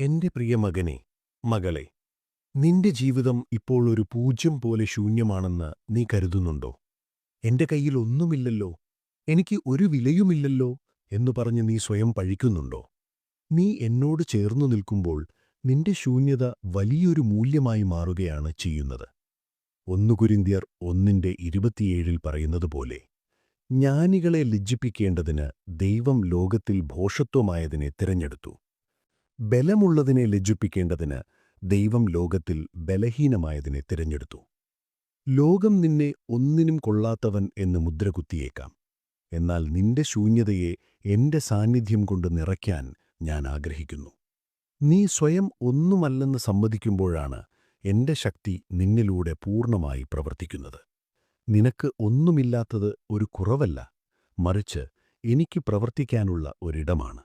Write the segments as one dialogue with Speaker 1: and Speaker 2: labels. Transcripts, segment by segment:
Speaker 1: എന്റെ പ്രിയ മകനെ മകളെ നിന്റെ ജീവിതം ഇപ്പോൾ ഒരു പൂജ്യം പോലെ ശൂന്യമാണെന്ന് നീ കരുതുന്നുണ്ടോ? എന്റെ കയ്യിൽ ഒന്നുമില്ലല്ലോ എനിക്ക് ഒരു വിലയുമില്ലല്ലോ എന്നു പറഞ്ഞ് നീ സ്വയം പഴിക്കുന്നുണ്ടോ? നീ എന്നോട് ചേർന്നു നിൽക്കുമ്പോൾ നിന്റെ ശൂന്യത വലിയൊരു മൂല്യമായി മാറുകയാണ് ചെയ്യുന്നത്. ഒന്നുകുരിന്ത്യർ ഒന്നിന്റെ ഇരുപത്തിയേഴിൽ പറയുന്നതുപോലെ ജ്ഞാനികളെ ലജ്ജിപ്പിക്കേണ്ടതിന് ദൈവം ലോകത്തിൽ ഭോഷത്വമായതിനെ തിരഞ്ഞെടുത്തു. ബലമുള്ളതിനെ ലജ്ജിപ്പിക്കേണ്ടതിന് ദൈവം ലോകത്തിൽ ബലഹീനമായതിനെ തിരഞ്ഞെടുത്തു. ലോകം നിന്നെ ഒന്നിനും കൊള്ളാത്തവൻ എന്ന് മുദ്രകുത്തിയേക്കാം. എന്നാൽ നിന്റെ ശൂന്യതയെ എന്റെ സാന്നിധ്യം കൊണ്ട് നിറയ്ക്കാൻ ഞാൻ ആഗ്രഹിക്കുന്നു. നീ സ്വയം ഒന്നുമല്ലെന്ന് സമ്മതിക്കുമ്പോഴാണ് എന്റെ ശക്തി നിന്നിലൂടെ പൂർണമായി പ്രവർത്തിക്കുന്നത്. നിനക്ക് ഒന്നുമില്ലാത്തത് ഒരു കുറവല്ല മറിച്ച് എനിക്ക് പ്രവർത്തിക്കാനുള്ള ഒരിടമാണ്.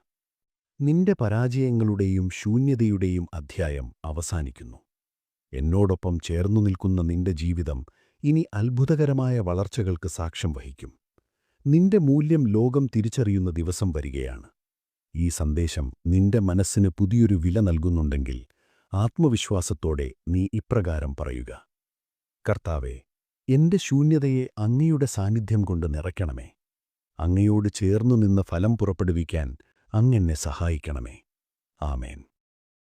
Speaker 1: നിന്റെ പരാജയങ്ങളുടെയും ശൂന്യതയുടെയും അധ്യായം അവസാനിക്കുന്നു. എന്നോടൊപ്പം ചേർന്നു നിൽക്കുന്ന നിന്റെ ജീവിതം ഇനി അത്ഭുതകരമായ വളർച്ചകൾക്ക് സാക്ഷ്യം വഹിക്കും. നിന്റെ മൂല്യം ലോകം തിരിച്ചറിയുന്ന ദിവസം വരികയാണ്. ഈ സന്ദേശം നിന്റെ മനസ്സിന് പുതിയൊരു വില നൽകുന്നുണ്ടെങ്കിൽ ആത്മവിശ്വാസത്തോടെ നീ ഇപ്രകാരം പറയുക. കർത്താവെ എന്റെ ശൂന്യതയെ അങ്ങയുടെ സാന്നിധ്യം കൊണ്ട് നിറയ്ക്കണമേ. അങ്ങയോട് ചേർന്നു നിന്ന് ഫലം പുറപ്പെടുവിക്കാൻ അങ്ങെന്നെ സഹായിക്കണമേ. ആമേൻ.